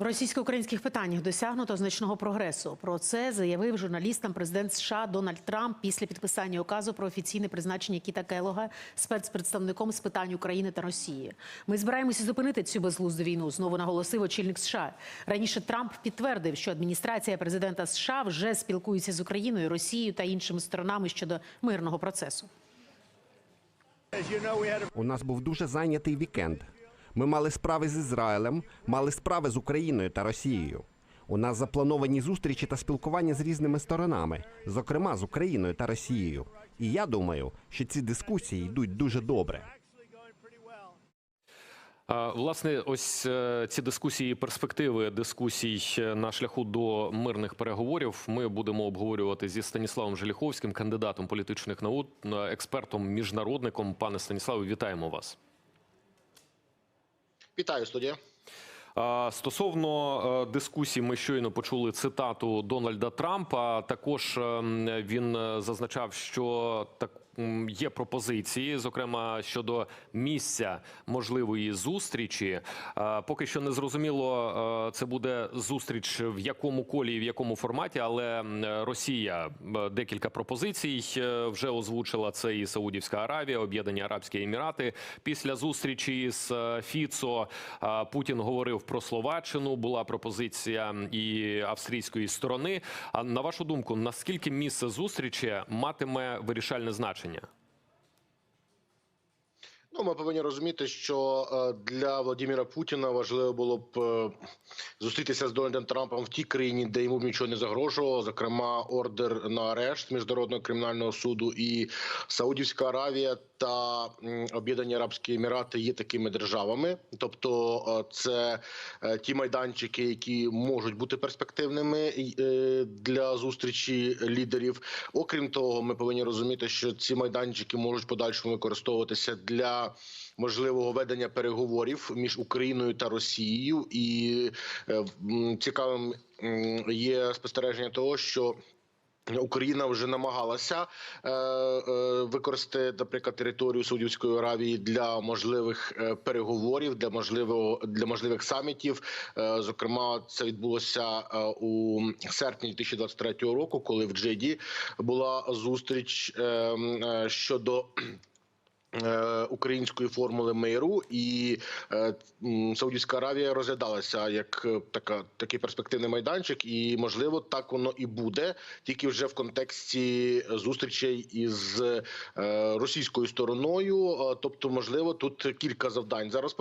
В російсько-українських питаннях досягнуто значного прогресу. Про це заявив журналістам президент США Дональд Трамп після підписання указу про офіційне призначення Кіта Келога спецпредставником з питань України та Росії. Ми збираємося зупинити цю безглузду війну. Знову наголосив очільник США. Раніше Трамп підтвердив, що адміністрація президента США вже спілкується з Україною, Росією та іншими сторонами щодо мирного процесу. У нас був дуже зайнятий вікенд. Ми мали справи з Ізраїлем, мали справи з Україною та Росією. У нас заплановані зустрічі та спілкування з різними сторонами, зокрема з Україною та Росією. І я думаю, що ці дискусії йдуть дуже добре. Власне, ось е, ці дискусії, перспективи дискусій е, на шляху до мирних переговорів. Ми будемо обговорювати зі Станіславом Желіховським, кандидатом політичних наук, е, експертом, міжнародником. Пане Станіславе, вітаємо вас. Вітаю, студія. Стосовно дискусії, ми щойно почули цитату Дональда Трампа. Також ем, він е, зазначав, що так є пропозиції, зокрема щодо місця можливої зустрічі. Поки що не зрозуміло, е, це буде зустріч в якому колі і в якому форматі, але Росія е, декілька пропозицій е, вже озвучила. Це і Саудівська Аравія, Об'єднані Арабські Емірати. Після зустрічі з е, Фіцо е, Путін говорив про Словаччину. Була пропозиція і австрійської сторони. А на вашу думку, наскільки місце зустрічі матиме вирішальне значення? Ну, ми повинні розуміти, що е, для Владимира Путіна важливо було б е, зустрітися з Дональдом Трампом в тій країні, де йому б нічого не загрожувало. Зокрема, ордер на арешт міжнародного кримінального суду і Саудівська Аравія та Об'єднані Арабські Емірати є такими державами. Тобто, е, це е, ті майданчики, які можуть бути перспективними е, для зустрічі лідерів. Окрім того, ми повинні розуміти, що ці майданчики можуть подальшому використовуватися для можливого ведення переговорів між Україною та Росією, і цікавим є спостереження того, що Україна вже намагалася е, е, використати, наприклад, територію Саудівської Аравії для можливих е, переговорів, для можливого для можливих самітів. Е, зокрема, це відбулося е, у серпні 2023 року, коли в Джеді була зустріч е, е, щодо. Е, Української формули миру. І е, Саудівська Аравія розглядалася як е, така такий перспективний майданчик, і можливо так воно і буде, тільки вже в контексті зустрічей із російською стороною. Тобто, можливо, тут кілька завдань. Зараз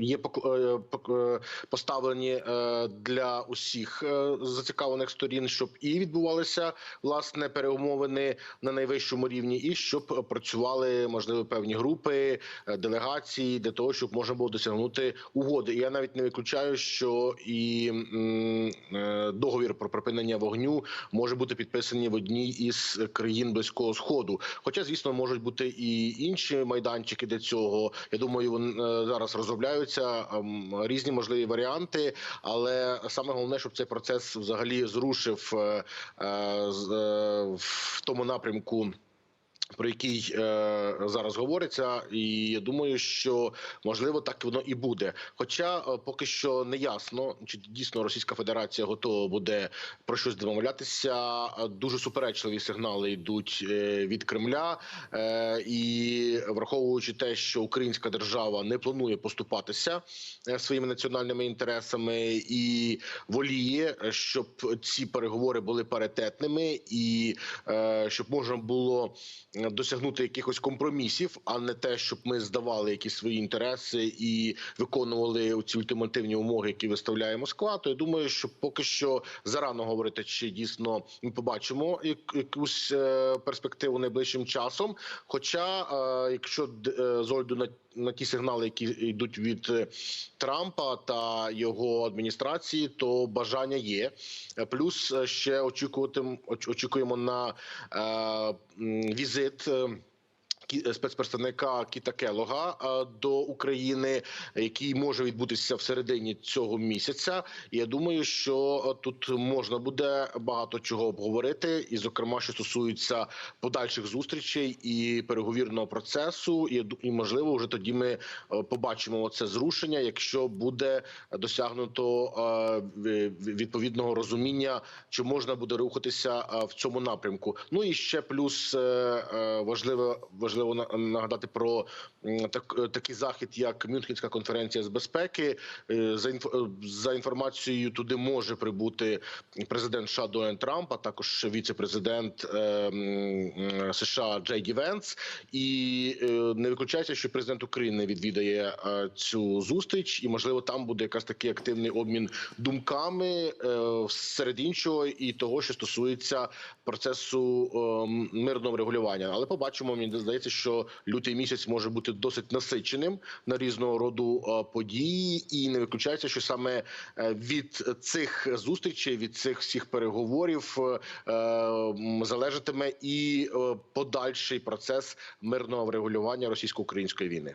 є поставлені для усіх зацікавлених сторін, щоб і відбувалися власне перемовини на найвищому рівні, і щоб працювали можливо певні групи е, делегації для того, щоб можна було досягнути угоди. І я навіть не виключаю, що і е, договір про припинення вогню може бути підписаний в одній із країн близького сходу. Хоча, звісно, можуть бути і інші майданчики для цього. Я думаю, вони е, зараз розробляються ем, різні можливі варіанти, але саме головне, щоб цей процес взагалі зрушив в тому напрямку. Про який е, зараз говориться, і я думаю, що можливо так воно і буде. Хоча е, поки що не ясно, чи дійсно Російська Федерація готова буде про щось домовлятися. Дуже суперечливі сигнали йдуть е, від Кремля, е, і враховуючи те, що Українська держава не планує поступатися е, своїми національними інтересами і воліє, щоб ці переговори були паритетними і е, щоб можна було досягнути якихось компромісів, а не те, щоб ми здавали якісь свої інтереси і виконували ці ультимативні умови, які виставляє Москва. То я думаю, що поки що зарано говорити, чи дійсно ми побачимо якусь е, перспективу найближчим часом. Хоча, е, якщо е, з огляду на на ті сигнали, які йдуть від е, Трампа та його адміністрації, то бажання є. Е, Плюс е, ще очікуємо на візит. Е, спецпредставника Кіта Келога е, до України, який може відбутися в середині цього місяця. Я думаю, що е, тут можна буде багато чого обговорити, і зокрема, що стосується подальших зустрічей і переговірного процесу. І, можливо, вже тоді ми побачимо це зрушення, якщо буде досягнуто відповідного розуміння, чи можна буде рухатися в цьому напрямку. Ну і ще плюс е, е, важливо важливо на- нагадати про так, е, такий захід, як Мюнхенська конференція з безпеки. Е, За е, за інформацією, туди може прибути президент США Дональд Трамп, а також віце-президент США Джей Ді Венс. І не виключається, що президент України відвідає цю зустріч, і можливо там буде якраз такий активний обмін думками серед іншого і того, що стосується процесу е, мирного регулювання. Але побачимо, мені здається, що лютий місяць може бути досить насиченим на різного роду події, і не виключається, що саме е, від цих зустрічей, від цих всіх переговорів е, залежатиме і е, подальший процес мирного врегулювання російсько-української війни.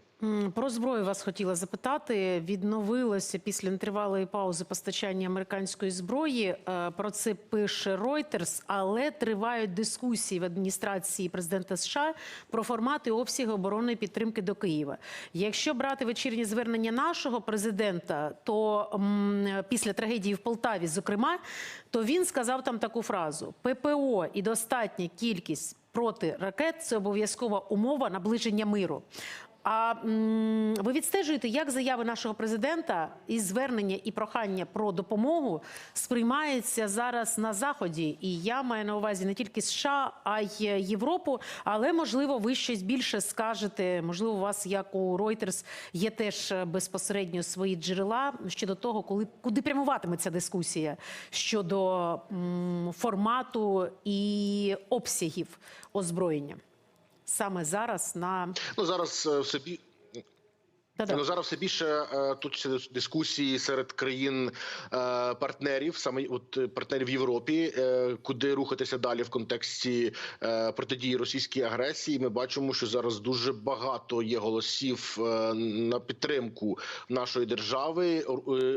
Про зброю вас хотіла запитати. Відновилося після нетривалої паузи постачання американської зброї. Про це пише Reuters, але тривають дискусії в адміністрації президента США про формати і обсяги оборонної підтримки до Києва. Якщо брати вечірні звернення нашого президента, то м, після трагедії в Полтаві, зокрема, то він сказав там таку фразу: ППО і достатня кількість проти ракет це обов'язкова умова наближення миру. А ви відстежуєте, як заяви нашого президента і звернення і прохання про допомогу сприймаються зараз на заході? І я маю на увазі не тільки США, а й Європу. Але можливо, ви щось більше скажете. Можливо, у вас, як у Reuters, є теж е, безпосередньо свої джерела щодо того, коли куди прямуватиме ця дискусія щодо м, формату і обсягів озброєння саме зараз на Ну зараз е, все бі... Та-да. Ну зараз все більше е, тут дискусії серед країн е, партнерів, саме от партнерів в Європі, куди рухатися далі в контексті протидії російській агресії. Ми бачимо, що зараз дуже багато є голосів на підтримку нашої держави,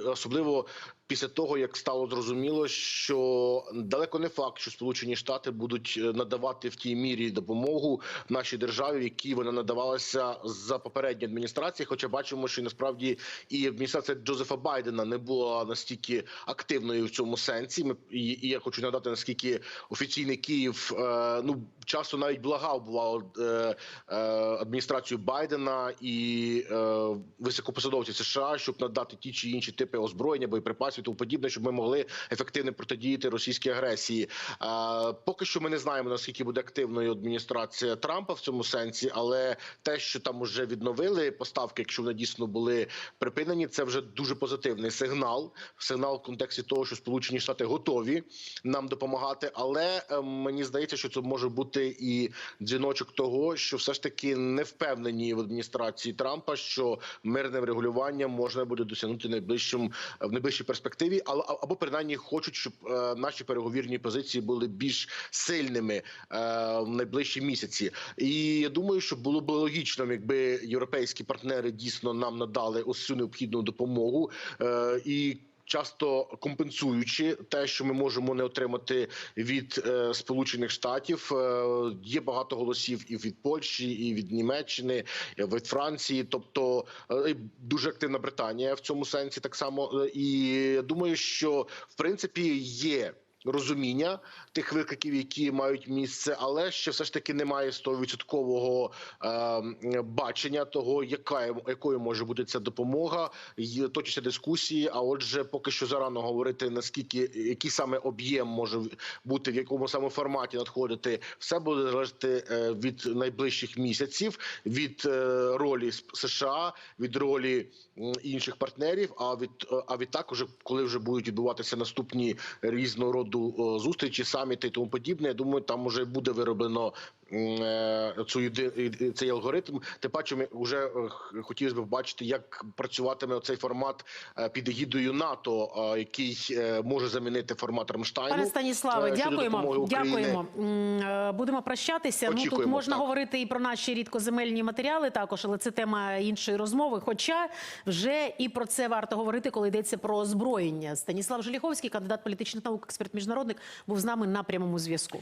особливо. Після того як стало зрозуміло, що далеко не факт, що Сполучені Штати будуть е, надавати в тій мірі допомогу нашій державі, в якій вона надавалася за попередні адміністрації. Хоча бачимо, що насправді і адміністрація Джозефа Байдена не була настільки активною в цьому сенсі. Ми і, я хочу нагадати, наскільки офіційний Київ е, ну часто навіть благав бувало е, адміністрацію Байдена і високопосадовців США, щоб надати ті чи інші типи озброєння, боєприпасів тому подібне, щоб ми могли ефективно протидіяти російській агресії. Поки що ми не знаємо наскільки буде активною адміністрація Трампа в цьому сенсі, але те, що там уже відновили поставки, якщо вони дійсно були припинені, це вже дуже позитивний сигнал. Сигнал в контексті того, що Сполучені Штати готові нам допомагати. Але е, мені здається, що це може бути і дзвіночок того, що все ж таки не впевнені в адміністрації Трампа, що мирне врегулювання можна буде досягнути найближчим в найближчій перспективі, але або принаймні хочуть, щоб е, наші переговірні позиції були більш сильними е, в найближчі місяці. І я думаю, що було б логічно, якби європейські партнери дійсно нам надали ось цю необхідну допомогу е, і. Часто компенсуючи те, що ми можемо не отримати від е, Сполучених Штатів, е, є багато голосів і від Польщі, і від Німеччини, і від Франції, тобто е, дуже активна Британія в цьому сенсі так само. І я думаю, що в принципі є. Розуміння тих викликів, які мають місце, але ще все ж таки немає стовідсоткового е, бачення того, яка якою може бути ця допомога. Точаться дискусії. А отже, поки що зарано говорити наскільки який саме об'єм може бути, в якому саме форматі надходити, все буде залежати е, від найближчих місяців, від е, ролі США, від ролі інших партнерів. А від а відтак, уже коли вже будуть відбуватися наступні різного роду е, зустрічі, саміти і тому подібне. Я думаю, там вже буде вироблено цю іде- цей алгоритм. Тим паче, ми вже е, хотілося б бачити, як працюватиме цей формат е, під егідою НАТО, е, який е, може замінити формат Рамштайну. Пане Станіславе, е, дякуємо. Дякуємо. Е, Будемо прощатися. ну тут можна так. говорити і про наші рідкоземельні матеріали також, але це тема іншої розмови. Хоча вже і про це варто говорити, коли йдеться про озброєння. Станіслав Желіховський, кандидат політичних наук, експерт міжнародник, був з нами на прямому зв'язку.